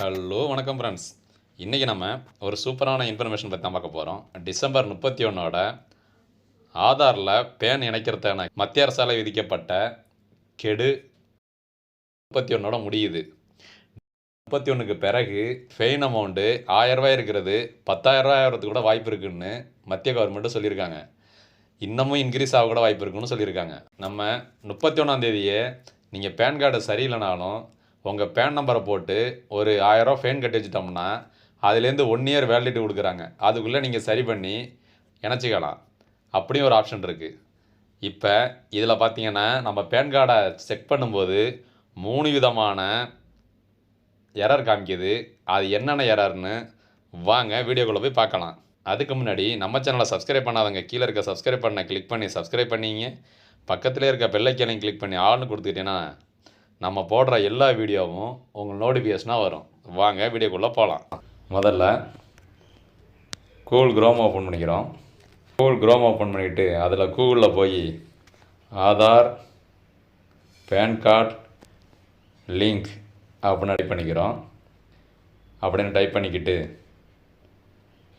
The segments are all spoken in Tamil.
ஹலோ வணக்கம் ஃப்ரெண்ட்ஸ் இன்றைக்கி நம்ம ஒரு சூப்பரான இன்ஃபர்மேஷன் பற்றி தான் பார்க்க போகிறோம் டிசம்பர் முப்பத்தி ஒன்றோட ஆதாரில் பேன் இணைக்கிறதான மத்திய அரசால் விதிக்கப்பட்ட கெடு முப்பத்தி ஒன்றோட முடியுது. முப்பத்தி ஒன்றுக்கு பிறகு ஃபெயின் அமௌண்ட்டு ஆயரூபாய் இருக்கிறது பத்தாயிரரூபாய் ஆகிறதுக்கு கூட வாய்ப்பு இருக்குதுன்னு மத்திய கவர்மெண்ட்டு சொல்லியிருக்காங்க. இன்னமும் இன்க்ரீஸ் ஆக கூட வாய்ப்பு இருக்குன்னு சொல்லியிருக்காங்க. நம்ம முப்பத்தி ஒன்றாந்தேதியே நீங்கள் பேன் கார்டு சரியில்லைனாலும் உங்கள் பேன் நம்பரை போட்டு ஒரு ஆயிரரூவா ஃபைன் கட்டி வச்சிட்டோம்னா அதுலேருந்து ஒன் இயர் வேலிடிட்டி கொடுக்குறாங்க. அதுக்குள்ளே நீங்கள் சரி பண்ணி இணைச்சிக்கலாம். அப்படியும் ஒரு ஆப்ஷன் இருக்குது இப்போ இதில் பார்த்தீங்கன்னா நம்ம பேன் கார்டை செக் பண்ணும்போது மூணு விதமான எரர் காமிக்குது. அது என்னென்ன எரர்னு வாங்க வீடியோக்குள்ளே போய் பார்க்கலாம். அதுக்கு முன்னாடி நம்ம சேனலை சப்ஸ்கிரைப் பண்ணாதவங்க கீழே இருக்க சப்ஸ்கிரைப் பண்ண கிளிக் பண்ணி சப்ஸ்கிரைப் பண்ணிங்க. பக்கத்துலேயே இருக்க பெல்லைக்கனையும் கிளிக் பண்ணி ஆள்னு கொடுத்துக்கிட்டீங்கன்னா நம்ம போடுற எல்லா வீடியோவும் உங்களுக்கு நோட்டிஃபிகேஷனாக வரும். வாங்க வீடியோக்குள்ளே போகலாம் முதல்ல கூகுள் குரோம் ஓப்பன் பண்ணிக்கிறோம். கூகுள் குரோம் ஓப்பன் பண்ணிக்கிட்டு அதில் கூகுளில் போய் ஆதார் பேன் கார்டு லிங்க் அப்படின்னு டைப் பண்ணிக்கிறோம். அப்படின்னு டைப் பண்ணிக்கிட்டு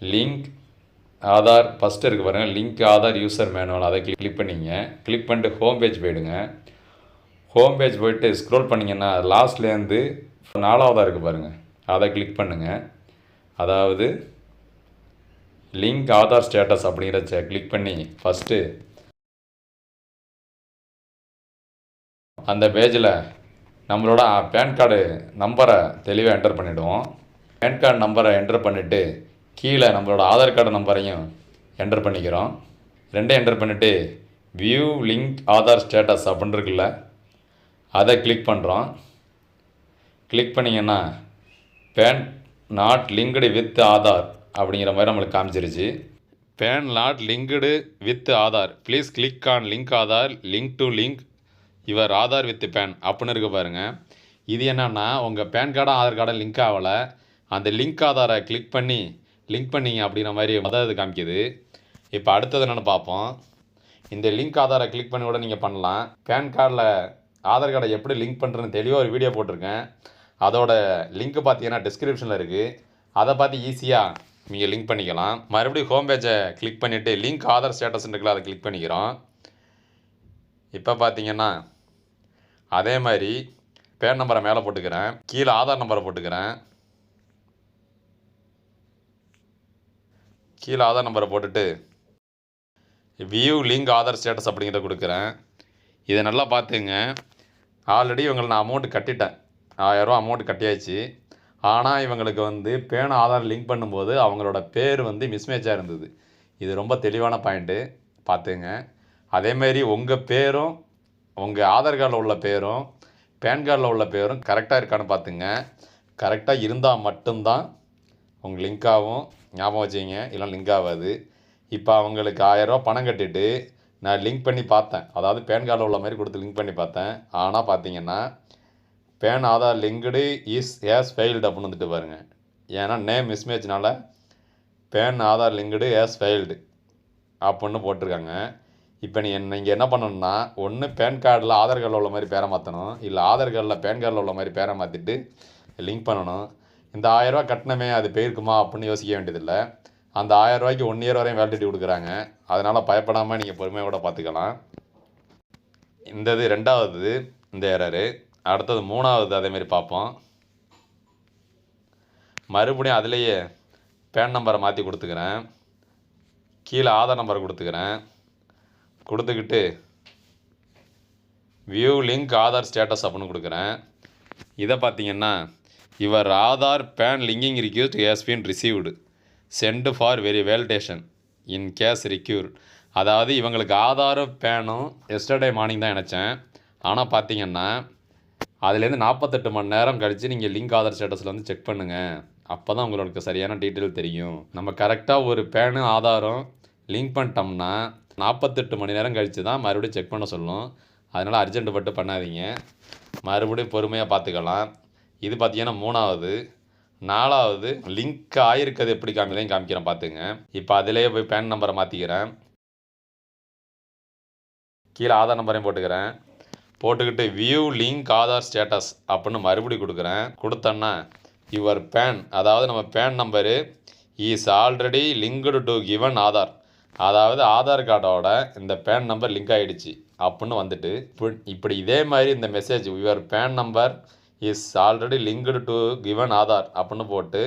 லிங்க் ஆதார் ஃபஸ்ட்டு இருக்குது பாருங்கள் லிங்க் ஆதார் யூசர் மேனுவல் அதை கிளிக் பண்ணிங்க. கிளிக் பண்ணிட்டு ஹோம் பேஜ் போயிடுங்க. ஹோம் பேஜ் போயிட்டு ஸ்க்ரோல் பண்ணிங்கன்னா லாஸ்ட்லேருந்து நாலாவதாக இருக்குது பாருங்கள் அதை கிளிக் பண்ணுங்கள் அதாவது லிங்க் ஆதார் ஸ்டேட்டஸ் அப்படிங்கிறத கிளிக் பண்ணி ஃபஸ்ட்டு அந்த பேஜில் நம்மளோட பேன் கார்டு நம்பரை தெளிவாக என்டர் பண்ணிவிடுவோம் பேன் கார்டு நம்பரை என்டர் பண்ணிவிட்டு கீழே நம்மளோட ஆதார் கார்டு நம்பரையும் என்டர் பண்ணிக்கிறோம். ரெண்டையும் என்டர் பண்ணிவிட்டு வியூ லிங்க் ஆதார் ஸ்டேட்டஸ் அப்படின்னு இருக்குல்ல அதை கிளிக் பண்ணுறோம் கிளிக் பண்ணிங்கன்னா PAN not linked with Aadhaar அப்படிங்கிற மாதிரி நம்மளுக்கு காமிச்சிருச்சு. PAN not linked with Aadhaar please click on link Aadhaar link to link your Aadhaar with PAN அப்படின்னு இருக்க பாருங்கள் இது என்னென்னா உங்கள் பேன் கார்டும் ஆதார் கார்டும் லிங்க் ஆகலை. அந்த லிங்க் ஆதாரை கிளிக் பண்ணி லிங்க் பண்ணிங்க அப்படிங்கிற மாதிரி மொதல் இது காமிக்குது. இப்போ அடுத்தது என்னென்னு பார்ப்போம். இந்த லிங்க் ஆதாரை கிளிக் பண்ணி கூட நீங்கள் பண்ணலாம். பேன் கார்டில் ஆதார் கார்டை எப்படி லிங்க் பண்ணுறதுன்னு தெளிவாக ஒரு வீடியோ போட்டிருக்கேன். அதோட லிங்க் பார்த்தீங்கன்னா டிஸ்கிரிப்ஷனில் இருக்குது அதை பார்த்து ஈஸியாக நீங்கள் லிங்க் பண்ணிக்கலாம். மறுபடியும் ஹோம் பேஜை கிளிக் பண்ணிவிட்டு லிங்க் ஆதார் ஸ்டேட்டஸ் இருக்குல்ல அதை கிளிக் பண்ணிக்கிறோம். இப்போ பார்த்தீங்கன்னா அதே மாதிரி பேன் நம்பரை மேலே போட்டுக்கிறேன். கீழே ஆதார் நம்பரை போட்டுக்கிறேன். கீழே ஆதார் நம்பரை போட்டுட்டு வியூ லிங்க் ஆதார் ஸ்டேட்டஸ் அப்படிங்கிறத கொடுக்குறேன். இதை நல்லா பார்த்துங்க. ஆல்ரெடி இவங்களை நான் அமௌண்ட் கட்டிட்டேன். ஆயிரரூவா அமௌண்ட் கட்டியாச்சு. ஆனால் இவங்களுக்கு வந்து பேன் ஆதார் லிங்க் பண்ணும்போது அவங்களோட பேர் வந்து மிஸ்மேட்சாக இருந்தது. இது ரொம்ப தெளிவான பாயிண்ட்டு பார்த்துங்க. அதேமாரி உங்கள் பேரும் உங்கள் ஆதார் கார்டில் உள்ள பேரும் பேன் கார்டில் உள்ள பேரும் கரெக்டாக இருக்கான்னு பார்த்துங்க. கரெக்டாக இருந்தால் மட்டும்தான் உங்கள் லிங்க் ஆகும் ஞாபகம் வச்சுங்க இல்லை லிங்க் ஆகாது. இப்போ அவங்களுக்கு ஆயரூவா பணம் கட்டிட்டு நான் லிங்க் பண்ணி பார்த்தேன். அதாவது பேன் கார்டில் உள்ள மாதிரி கொடுத்து லிங்க் பண்ணி பார்த்தேன். ஆனால் பார்த்தீங்கன்னா PAN Aadhaar linked is has failed அப்படின்னு வந்துட்டு பாருங்க. ஏன்னா name மிஸ்மேட்ச்னால PAN Aadhaar linked has failed அப்படின்னு போட்டிருக்காங்க. இப்போ நீ என்ன இங்கே என்ன பண்ணணும்னா ஒன்று பேன் கார்டில் ஆதார் கார்டில் உள்ள மாதிரி பேரை மாற்றணும் இல்லை ஆதார் கார்டில் பேன் கார்டில் உள்ள மாதிரி பேரை மாற்றிட்டு லிங்க் பண்ணணும். இந்த ஆயிரரூவா கட்டணமே அது போயிருக்குமா அப்படின்னு யோசிக்க வேண்டியதில்லை. அந்த ஆயரூவாய்க்கு ஒன் இயர் வரையும் வேலிடிட்டி கொடுக்குறாங்க. அதனால் பயப்படாமல் நீங்கள் பொறுமையோட பார்த்துக்கலாம். இந்த இது ரெண்டாவது இந்த எரரு அடுத்தது மூணாவது அதேமாரி பார்ப்போம். மறுபடியும் அதுலேயே பேன் நம்பரை மாற்றி கொடுத்துக்கிறேன். கீழே ஆதார் நம்பர் கொடுத்துக்கிறேன். கொடுத்துக்கிட்டு வியூ லிங்க் ஆதார் ஸ்டேட்டஸ் அப்படின்னு கொடுக்குறேன். இதை பார்த்தீங்கன்னா இவர் Aadhaar PAN linking request has been received sent for very validation in case require அதாவது இவங்களுக்கு ஆதாரும் பேனும் எஸ்டர்டே மார்னிங் தான் நினச்சேன். ஆனால் பார்த்தீங்கன்னா அதுலேருந்து நாற்பத்தெட்டு மணி நேரம் கழித்து நீங்கள் லிங்க் ஆதார் ஸ்டேட்டஸில் வந்து செக் பண்ணுங்கள் அப்போ தான் உங்களுக்கு சரியான டீட்டெயில் தெரியும். நம்ம கரெக்டாக ஒரு பேனு ஆதாரம் லிங்க் பண்ணிட்டோம்னா நாற்பத்தெட்டு மணி நேரம் கழித்து தான் மறுபடியும் செக் பண்ண சொல்லும். அதனால் அர்ஜென்ட் பட்டு பண்ணாதீங்க. மறுபடியும் பொறுமையாக பார்த்துக்கலாம் இது பார்த்தீங்கன்னா மூணாவது. நாலாவது லிங்க் ஆயிருக்கிறது எப்படி காமிக்கலையும் காமிக்கிறேன் பார்த்துங்க. இப்போ அதிலேயே போய் பேன் நம்பரை மாற்றிக்கிறேன் கீழே ஆதார் நம்பரையும் போட்டுக்கிறேன். போட்டுக்கிட்டு வியூ லிங்க் ஆதார் ஸ்டேட்டஸ் அப்படின்னு மறுபடியும் கொடுக்குறேன். கொடுத்தேன்னா யுவர் பேன் அதாவது நம்ம PAN number is already linked to given Aadhaar. அதாவது ஆதார் கார்டோட இந்த பேன் நம்பர் லிங்க் ஆகிடுச்சு அப்படின்னு வந்துட்டு இப்ப- இப்படி இதே மாதிரி இந்த message your PAN number is already linked to given Aadhaar அப்படின்னு போட்டு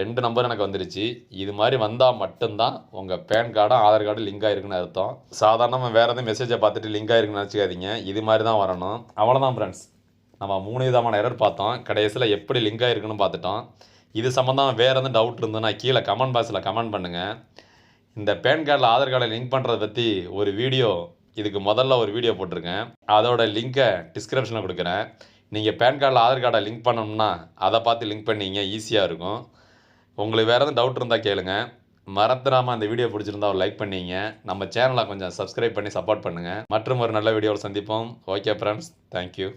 ரெண்டு நம்பர் எனக்கு வந்துருச்சு. இது மாதிரி வந்தால் மட்டும்தான் உங்கள் பேன் கார்டும் ஆதார் கார்டும் லிங்க் ஆகிருக்குன்னு அர்த்தம். சாதாரணமாக வேறு எதுவும் மெசேஜை பார்த்துட்டு லிங்க் ஆகிருக்குன்னு நினச்சிக்காதீங்க. இது மாதிரி தான் வரணும். அவ்வளோதான் ஃப்ரெண்ட்ஸ் நம்ம மூணு விதமான எரர் பார்த்தோம். கடைசியில் எப்படி லிங்க் ஆகிருக்குன்னு பார்த்துட்டோம். இது சம்மந்தம் வேறு எதுவும் டவுட் இருந்ததுன்னா கீழே கமெண்ட் பாக்ஸில் கமெண்ட் பண்ணுங்கள் இந்த பேன் கார்டில் ஆதார் கார்டை லிங்க் பண்ணுறதை பற்றி ஒரு வீடியோ இதுக்கு முதல்ல ஒரு வீடியோ போட்டிருக்கேன். அதோட லிங்க்கை டிஸ்கிரிப்ஷனில் கொடுக்குறேன். நீங்கள் பேன் கார்டில் ஆதார் கார்டை லிங்க் பண்ணணும்னா அதை பார்த்து லிங்க் பண்ணிங்க ஈஸியாக இருக்கும். உங்களுக்கு வேறு எதுவும் டவுட் இருந்தால் கேளுங்க. மறந்துடாமல் அந்த வீடியோ பிடிச்சிருந்தா ஒரு லைக் பண்ணீங்க. நம்ம சேனலை கொஞ்சம் சப்ஸ்கிரைப் பண்ணி சப்போர்ட் பண்ணுங்கள் மற்றும் ஒரு நல்ல வீடியோவில் சந்திப்போம். Okay friends thank you